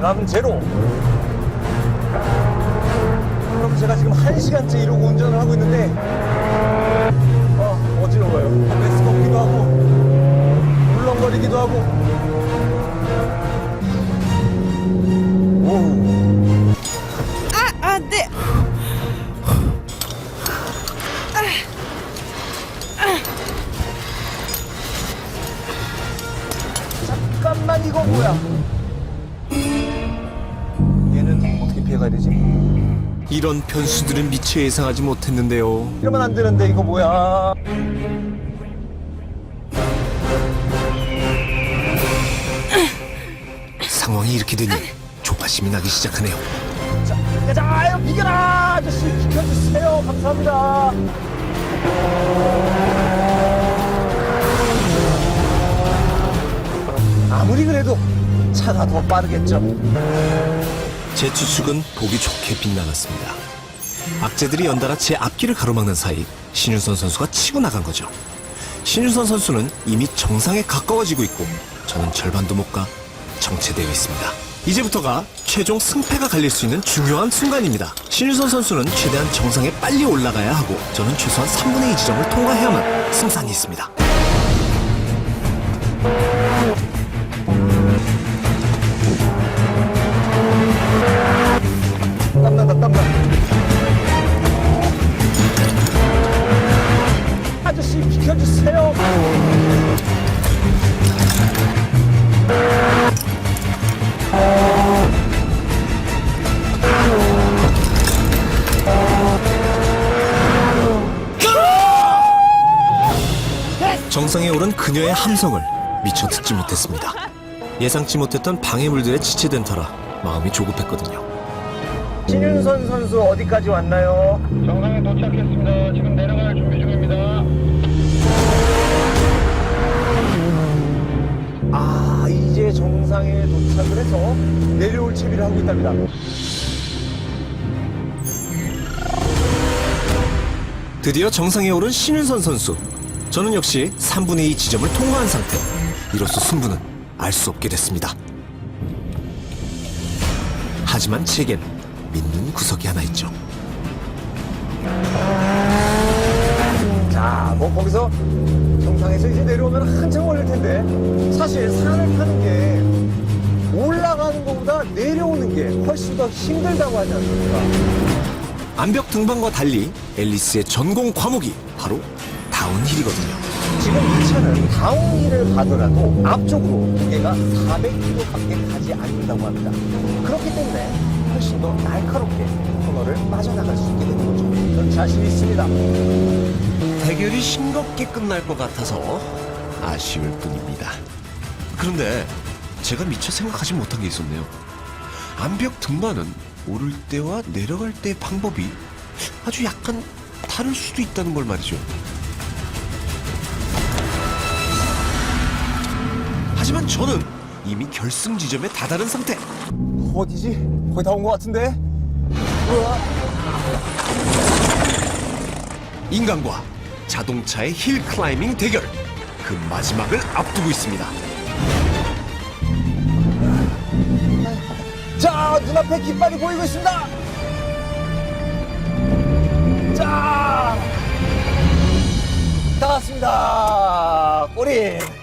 자감 제로. 그럼 제가 지금 한 시간째 이러고 운전을 하고 있는데, 어, 어지러워요. 메스 걷기도 하고, 울렁거리기도 하고. 오. 아, 아, 네. 잠깐만 이거 뭐야? 가야 되지? 이런 변수들은 미처 예상하지 못했는데요. 이러면 안 되는데 이거 뭐야? 상황이 이렇게 되니 조바심이 나기 시작하네요. 자, 가자, 아유 비켜라 아저씨 비켜주세요. 감사합니다. 아무리 그래도 차가 더 빠르겠죠. 제 추측은 보기 좋게 빗나갔습니다. 악재들이 연달아 제 앞길을 가로막는 사이 신윤선 선수가 치고 나간 거죠. 신윤선 선수는 이미 정상에 가까워지고 있고 저는 절반도 못 가 정체되어 있습니다. 이제부터가 최종 승패가 갈릴 수 있는 중요한 순간입니다. 신윤선 선수는 최대한 정상에 빨리 올라가야 하고 저는 최소한 3분의 2 지점을 통과해야만 승산이 있습니다. 아저씨 비켜주세요. 정상에 오른 그녀의 함성을 미처 듣지 못했습니다. 예상치 못했던 방해물들에 지체된 터라 마음이 조급했거든요. 신윤선 선수 어디까지 왔나요? 정상에 도착했습니다. 지금 내려갈 정상에 도착을 해서 내려올 채비를 하고 있답니다. 드디어 정상에 오른 신윤선 선수. 저는 역시 3분의 2 지점을 통과한 상태. 이로써 승부는 알 수 없게 됐습니다. 하지만 제겐 믿는 구석이 하나 있죠. 자, 뭐 거기서 정상에서 이제 내려오면 한참 걸릴 텐데 사실 산을 타는 게 내려오는 게 훨씬 더 힘들다고 하지 않습니까? 암벽 등반과 달리 앨리스의 전공 과목이 바로 다운힐이거든요. 지금 이 차는 다운힐을 가더라도 앞쪽으로 무게가 400kg밖에 가지 않는다고 합니다. 그렇기 때문에 훨씬 더 날카롭게 코너를 빠져나갈 수 있게 되는 거죠. 전 자신 있습니다. 대결이 싱겁게 끝날 것 같아서 아쉬울 뿐입니다. 그런데 제가 미처 생각하지 못한 게 있었네요. 암벽 등반은 오를 때와 내려갈 때의 방법이 아주 약간 다를 수도 있다는 걸 말이죠. 하지만 저는 이미 결승 지점에 다다른 상태. 어디지? 거의 다 온 것 같은데? 우와. 인간과 자동차의 힐 클라이밍 대결. 그 마지막을 앞두고 있습니다. 눈앞에 깃발이 보이고 있습니다. 자, 다 왔습니다. 꼬리.